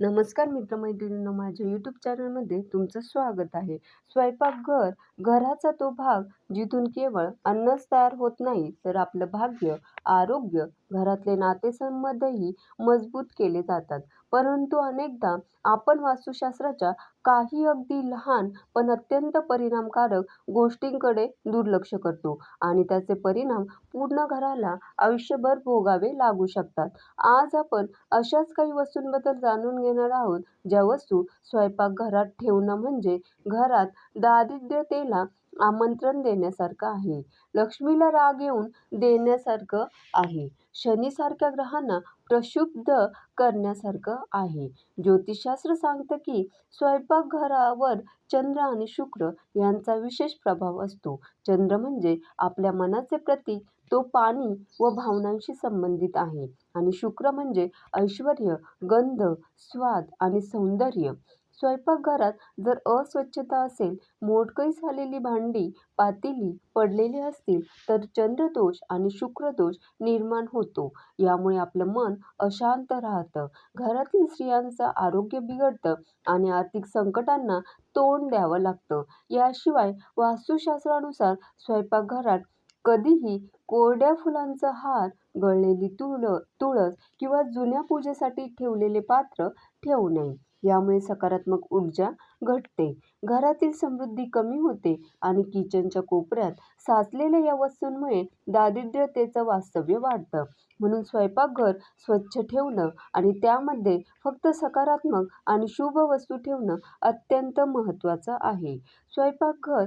नमस्कार मित्रमैत्रिणींनो माझ्या यूट्यूब चॅनलमध्ये तुमचं स्वागत आहे. स्वयंपाकघर घराचा तो भाग जिथून केवळ अन्नच तयार होत नाही तर आपलं भाग्य आरोग्य घरातले नातेसंबंधही मजबूत केले जातात. परंतु अनेकदा आपण वास्तुशास्त्राच्या काही अगदी लहान पण अत्यंत परिणामकारक गोष्टींकडे दुर्लक्ष करतो आणि त्याचे परिणाम पूर्ण घराला आयुष्यभर भोगावे लागू शकतात. आज आपण अशाच काही वस्तूंबद्दल जाणून घेणार आहोत ज्या वस्तू स्वयंपाकघरात ठेवणं म्हणजे घरात दारिद्र्यतेला आमंत्रण देण्यासारखं आहे. लक्ष्मीला राग येऊन देण्यासारखं आहे. शनीसारख्या ग्रहांना प्रक्षुब्ध करण्यासारखं आहे. ज्योतिषशास्त्र सांगतं की स्वयंपाकघरावर चंद्र आणि शुक्र यांचा विशेष प्रभाव असतो. चंद्र म्हणजे आपल्या मनाचे प्रतीक तो पाणी व भावनांशी संबंधित आहे. आणि शुक्र म्हणजे ऐश्वर्य गंध स्वाद आणि सौंदर्य. स्वयंपाकघरात जर अस्वच्छता असेल मोडकळी झालेली भांडी पातेली पडलेली असतील तर चंद्रदोष आणि शुक्रदोष निर्माण होतो. यामुळे आपलं मन अशांत राहतं. घरातील स्त्रियांचं आरोग्य बिघडतं आणि आर्थिक संकटांना तोंड द्यावं लागतं. याशिवाय वास्तुशास्त्रानुसार स्वयंपाकघरात कधीही कोरड्या फुलांचा हार गळलेली तुळ तुळस किंवा जुन्या पूजेसाठी ठेवलेले पात्र ठेवू नये. यामुळे सकारात्मक ऊर्जा घटते. घरातील समृद्धी कमी होते आणि किचनच्या कोपऱ्यात साचलेल्या या वस्तूंमुळे दारिद्र्यतेचं वास्तव्य वाढतं. म्हणून स्वयंपाकघर स्वच्छ ठेवणं आणि त्यामध्ये फक्त सकारात्मक आणि शुभ वस्तू ठेवणं अत्यंत महत्त्वाचं आहे. स्वयंपाकघर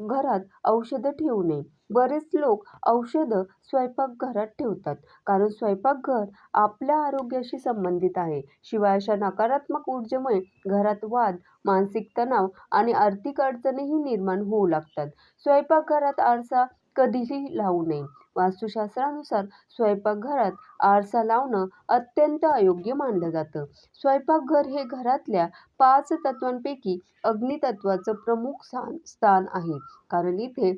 घरात औषधं ठेवू नये. बरेच लोक औषधं स्वयंपाकघरात ठेवतात. कारण स्वयंपाकघर आपल्या आरोग्याशी संबंधित आहे. शिवाय अशा नकारात्मक ऊर्जेमुळे घरात वाद मानसिक तणाव आणि आर्थिक अडचणीही निर्माण होऊ लागतात. स्वयंपाकघरात आरसा कधीही लावू नये. वास्तुशास्त्रानुसार स्वयंपाकघरात आरसा लावणं अत्यंत अयोग्य मानलं जातं. स्वयंपाकघर हे घरातल्या पाच तत्वांपैकी अग्नितत्वाचं प्रमुख स्थान स्थान आहे. कारण इथे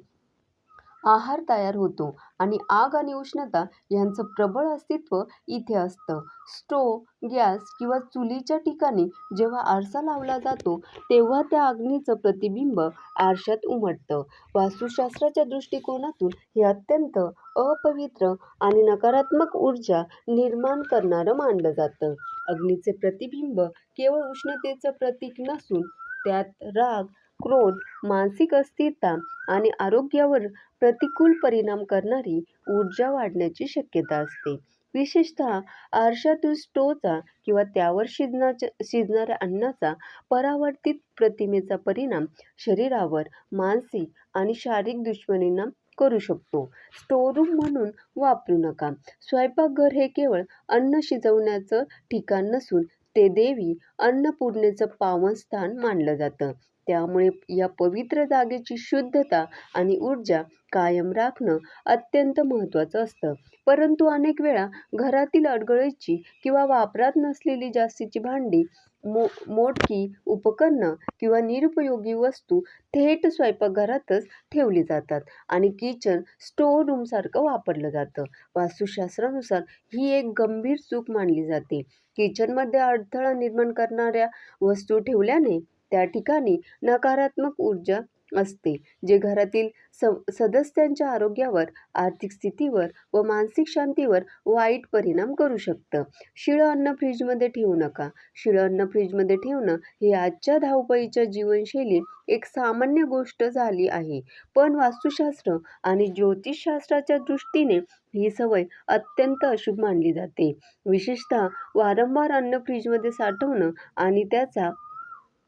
आहार तयार होतो आणि आग आणि उष्णता यांचं प्रबळ अस्तित्व इथे असतं. स्टोव गॅस किंवा चुलीच्या ठिकाणी जेव्हा आरसा लावला जातो तेव्हा त्या अग्नीचं प्रतिबिंब आरशात उमटतं. वास्तुशास्त्राच्या दृष्टिकोनातून हे अत्यंत अपवित्र आणि नकारात्मक ऊर्जा निर्माण करणारं मानलं जातं. अग्नीचे प्रतिबिंब केवळ उष्णतेचं प्रतीक नसून त्यात राग क्रोध मानसिक अस्थिरता आणि आरोग्यावर प्रतिकूल परिणाम करणारी ऊर्जा वाढण्याची शक्यता असते. विशेषतः आरशातून स्टोचा किंवा त्यावर शिजण्याच्या शिजणाऱ्या अन्नाचा परावर्तित प्रतिमेचा परिणाम शरीरावर मानसिक आणि शारीरिक दुष्परिणाम करू शकतो. स्टोरूम म्हणून वापरू नका. स्वयंपाकघर हे केवळ अन्न शिजवण्याचं ठिकाण नसून ते देवी अन्नपूर्णेचं पावन स्थान मानलं जातं. त्यामुळे या पवित्र जागेची शुद्धता आणि ऊर्जा कायम राखणं अत्यंत महत्त्वाचं असतं. परंतु अनेक वेळा घरातील अडगळीची किंवा वापरात नसलेली जास्तीची भांडी मो मोडकी उपकरणं किंवा निरुपयोगी वस्तू थेट स्वयंपाकघरातच ठेवली जातात आणि किचन स्टोअर रूमसारखं वापरलं जातं. वास्तुशास्त्रानुसार ही एक गंभीर चूक मानली जाते. किचनमध्ये अडथळा निर्माण करणाऱ्या वस्तू ठेवल्याने त्या ठिकाणी नकारात्मक ऊर्जा असते जे घरातील स सदस्यांच्या आरोग्यावर आर्थिक स्थितीवर व मानसिक शांतीवर वाईट परिणाम करू शकतं. शिळं अन्न फ्रीजमध्ये ठेवू नका. शिळं अन्न फ्रीजमध्ये ठेवणं हे आजच्या धावपळीच्या जीवनशैलीत एक सामान्य गोष्ट झाली आहे. पण वास्तुशास्त्र आणि ज्योतिषशास्त्राच्या दृष्टीने ही सवय अत्यंत अशुभ मानली जाते. विशेषतः वारंवार अन्न फ्रीजमध्ये साठवणं आणि त्याचा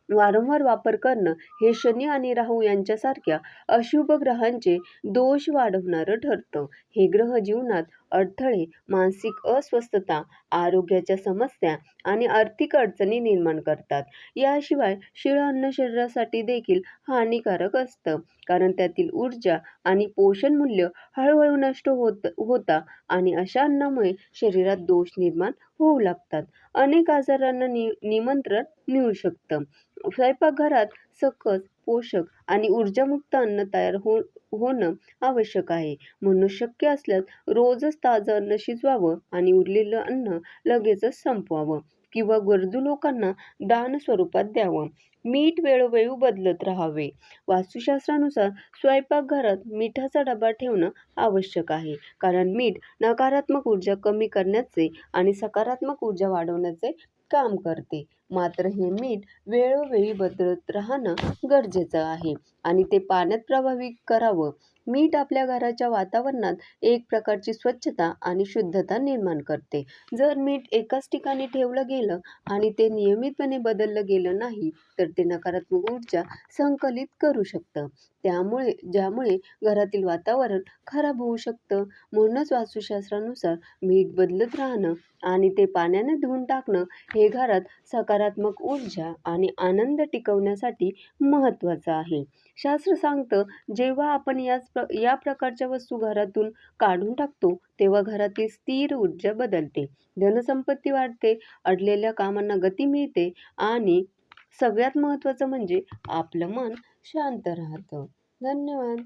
वारंवार वापर करणं हे शनी आणि राहू यांच्यासारख्या अशुभ ग्रहांचे दोष वाढवणारं ठरतं. हे ग्रह जीवनात अडथळे मानसिक अस्वस्थता आरोग्याच्या समस्या आणि आर्थिक अडचणी निर्माण करतात. याशिवाय शिळ अन्न शरीरासाठी देखील हानिकारक असतं. कारण त्यातील ऊर्जा आणि पोषण मूल्य हळूहळू नष्ट होत होता आणि अशा अन्नामुळे शरीरात दोष निर्माण होऊ लागतात. अनेक आजारांना नि निमंत्रण मिळू शकतं. स्वयंपाकघरात सकस पोषक आणि ऊर्जामुक्त अन्न तयार हो होणं आवश्यक आहे. म्हणून शक्य असल्यास रोजच ताजं अन्न शिजवावं आणि उरलेलं अन्न लगेचच संपवावं किंवा गरजू लोकांना दान स्वरूपात द्यावं. मीठ वेळोवेळी बदलत राहावे. वास्तुशास्त्रानुसार स्वयंपाकघरात मिठाचा डबा ठेवणं आवश्यक आहे. कारण मीठ नकारात्मक ऊर्जा कमी करण्याचे आणि सकारात्मक ऊर्जा वाढवण्याचे काम करते. मात्र हे मीठ वेळोवेळी बदलत राहणं गरजेचं आहे आणि ते पाण्यात प्रभावित करावं. मीठ आपल्या घराच्या वातावरणात एक प्रकारची स्वच्छता आणि शुद्धता निर्माण करते. जर मीठ एकाच ठिकाणी ठेवलं गेलं आणि ते नियमितपणे बदललं गेलं नाही तर ते नकारात्मक ऊर्जा संकलित करू शकतं. त्यामुळे ज्यामुळे घरातील वातावरण खराब होऊ शकतं म्हणूनच वास्तुशास्त्रानुसार मीठ बदलत राहणं आणि ते पाण्याने धुवून टाकणं हे घरात सकारात्मक ऊर्जा आणि आनंद टिकवण्यासाठी महत्त्वाचा आहे. शास्त्र सांगतं जेव्हा आपण याच प्र या प्रकारच्या वस्तू घरातून काढून टाकतो तेव्हा घरातील स्थिर ऊर्जा बदलते. धनसंपत्ती वाढते अडलेल्या कामांना गती मिळते आणि सगळ्यात महत्त्वाचं म्हणजे आपलं मन शांत राहतं. धन्यवाद.